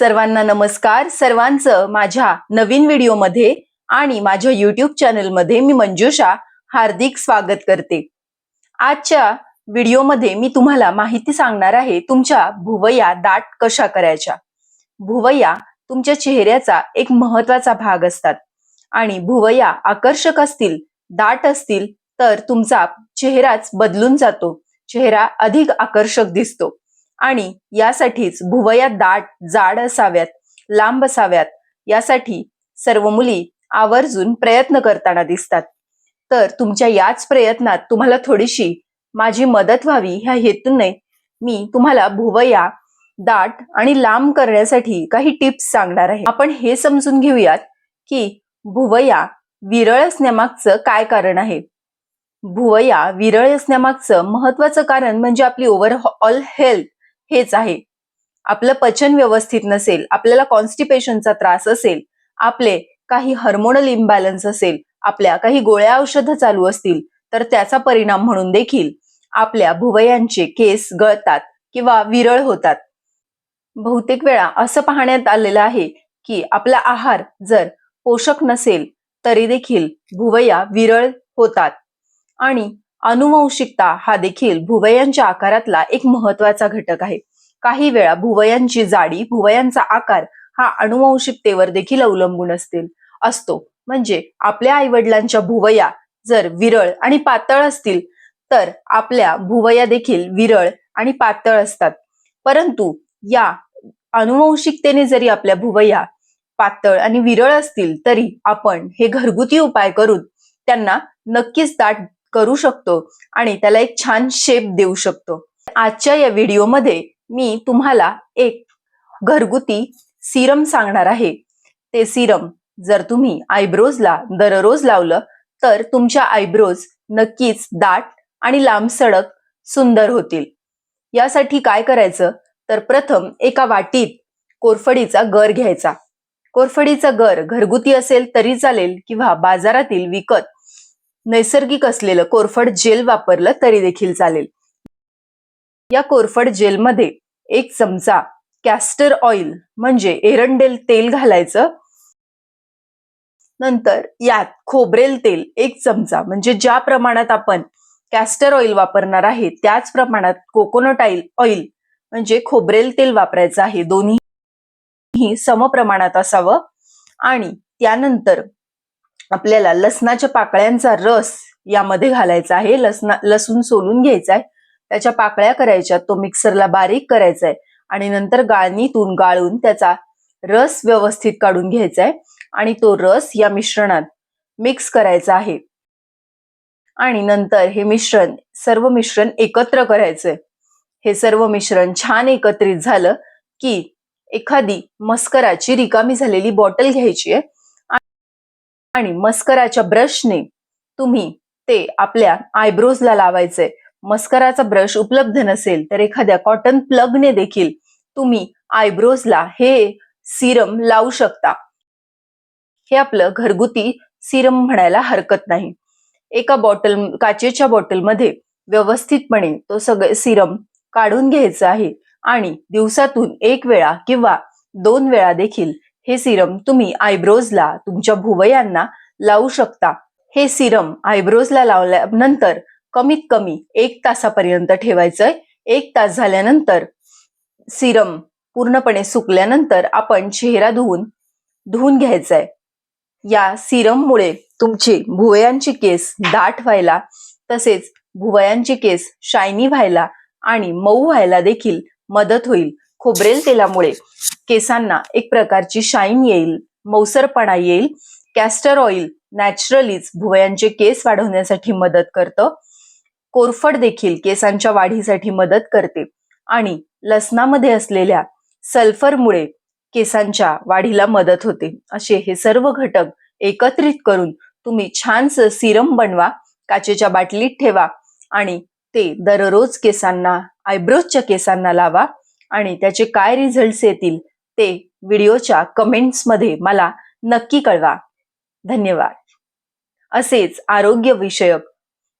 सर्वांना नमस्कार. सर्वांचं माझ्या नवीन व्हिडिओमध्ये आणि माझ्या युट्यूब चॅनलमध्ये मी मंजुषा हार्दिक स्वागत करते. आजच्या व्हिडिओमध्ये मी तुम्हाला माहिती सांगणार आहे तुमच्या भुवया दाट कशा करायच्या. भुवया तुमच्या चेहऱ्याचा एक महत्त्वाचा भाग असतात आणि भुवया आकर्षक असतील दाट असतील तर तुमचा चेहराच बदलून जातो. चेहरा अधिक आकर्षक दिसतो. आणि यासाठीच भुवया दाट जाड असाव्यात लांब असाव्यात यासाठी सर्व मुली आवर्जून प्रयत्न करताना दिसतात. तर तुमच्या याच प्रयत्नात तुम्हाला थोडीशी माझी मदत व्हावी ह्या हेतूने मी तुम्हाला भुवया दाट आणि लांब करण्यासाठी काही टिप्स सांगणार आहे. आपण हे समजून घेऊयात की भुवया विरळ असण्यामागचं काय कारण आहे? भुवया विरळ असण्यामागचं महत्वाचं कारण म्हणजे आपली ओव्हरऑल हेल्थ हेच आहे. आपलं पचन व्यवस्थित नसेल आपल्याला कॉन्स्टिपेशनचा त्रास असेल आपले काही हार्मोनल इम्बॅलन्स असेल आपल्या काही गोळ्या औषधं चालू असतील तर त्याचा परिणाम म्हणून देखील आपल्या भुवयांचे केस गळतात किंवा विरळ होतात. बहुतेक वेळा असं पाहण्यात आलेलं आहे की आपला आहार जर पोषक नसेल तरी देखील भुवया विरळ होतात. आणि अनुवंशिकता हा देखील भुवयांच्या आकारातला एक महत्त्वाचा घटक आहे. काही वेळा भुवयांची जाडी भुवयांचा आकार हा अनुवंशिकतेवर देखील अवलंबून असतील असतो. म्हणजे आपल्या आईवडिलांच्या भुवया जर विरळ आणि पातळ असतील तर आपल्या भुवया देखील विरळ आणि पातळ असतात. परंतु या अनुवंशिकतेने जरी आपल्या भुवया पातळ आणि विरळ असतील तरी आपण हे घरगुती उपाय करून त्यांना नक्कीच दाट करू शकतो आणि त्याला एक छान शेप देऊ शकतो. आजच्या या व्हिडिओमध्ये मी तुम्हाला एक घरगुती सिरम सांगणार आहे. ते सिरम जर तुम्ही आयब्रोजला दररोज लावलं तर तुमच्या आयब्रोज नक्कीच दाट आणि लांब सडक सुंदर होतील. यासाठी काय करायचं? तर प्रथम एका वाटीत कोरफडीचा गर घ्यायचा. कोरफडीचा गर घरगुती असेल तरी चालेल किंवा बाजारातील विकत नैसर्गिक असलेलं कोरफड जेल वापरलं तरी देखील चालेल. या कोरफड जेलमध्ये एक चमचा कॅस्टर ऑइल म्हणजे एरंडेल तेल घालायचं. नंतर यात खोबरेल तेल एक चमचा म्हणजे ज्या प्रमाणात आपण कॅस्टर ऑइल वापरणार आहे त्याच प्रमाणात कोकोनट ऑइल ऑइल म्हणजे खोबरेल तेल वापरायचं आहे. दोन्ही समप्रमाणात असावं. आणि त्यानंतर आपल्याला लसणाच्या पाकळ्यांचा रस यामध्ये घालायचा आहे. लसणा लसूण सोलून घ्यायचा आहे. त्याच्या पाकळ्या करायच्या तो मिक्सरला बारीक करायचा आहे. आणि नंतर गाळणीतून गाळून त्याचा रस व्यवस्थित काढून घ्यायचा आहे. आणि तो रस या मिश्रणात मिक्स करायचा आहे. आणि नंतर हे मिश्रण सर्व मिश्रण एकत्र करायचंय हे सर्व मिश्रण छान एकत्रित झालं की एखादी मस्कराची रिकामी झालेली बॉटल घ्यायची आहे. आणि मस्कराच्या ब्रशने तुम्ही ते आपल्या आयब्रोजला लावायचंय मस्कराचा ब्रश उपलब्ध नसेल तर एखाद्या कॉटन प्लगने देखील तुम्ही आयब्रोजला हे सिरम लावू शकता. हे आपलं घरगुती सिरम म्हणायला हरकत नाही. एका बॉटल काचेच्या बॉटलमध्ये व्यवस्थितपणे तो सगळे सिरम काढून घ्यायचं आहे. आणि दिवसातून एक वेळा किंवा दोन वेळा देखील हे सिरम तुम्ही आयब्रोजला तुमच्या भुवयांना लावू शकता. हे सिरम आयब्रोजला लावल्यानंतर कमीत कमी एक तासापर्यंत ठेवायचंय. एक तास झाल्यानंतर सिरम पूर्णपणे सुकल्यानंतर आपण चेहरा धुवून धुवून घ्यायचंय. या सिरममुळे तुमची भुवयांची केस दाट व्हायला तसेच भुवयांची केस शायनी व्हायला आणि मऊ व्हायला देखील मदत होईल. खोबरेल तेलामुळे केसांना एक प्रकारची शाईन येईल मौसरपणा येईल कॅस्टर ऑइल नॅचरलीच भुवयांचे केस वाढवण्यासाठी मदत करतं. कोरफड देखील केसांच्या वाढीसाठी मदत करते आणि लसणामध्ये असलेल्या सल्फरमुळे केसांच्या वाढीला मदत होते. असे हे सर्व घटक एकत्रित करून तुम्ही छानस सिरम बनवा काचेच्या बाटलीत ठेवा आणि ते दररोज केसांना आयब्रोजच्या केसांना लावा. आणि त्याचे काय रिझल्ट्स येतील ते व्हिडिओच्या कमेंट्समध्ये मला नक्की कळवा. धन्यवाद. असेच आरोग्यविषयक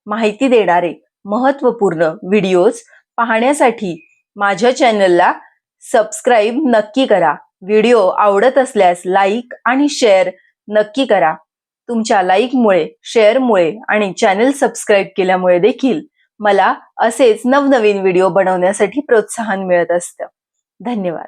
माहिती देणारे महत्त्वपूर्ण व्हिडिओज पाहण्यासाठी माझ्या चॅनलला सबस्क्राईब नक्की करा. व्हिडिओ आवडत असल्यास लाईक आणि शेअर नक्की करा. तुमच्या लाईकमुळे शेअरमुळे आणि चॅनल सबस्क्राईब केल्यामुळे देखील मला असेच नवनवीन व्हिडिओ बनवण्यासाठी प्रोत्साहन मिळत असतं. धन्यवाद.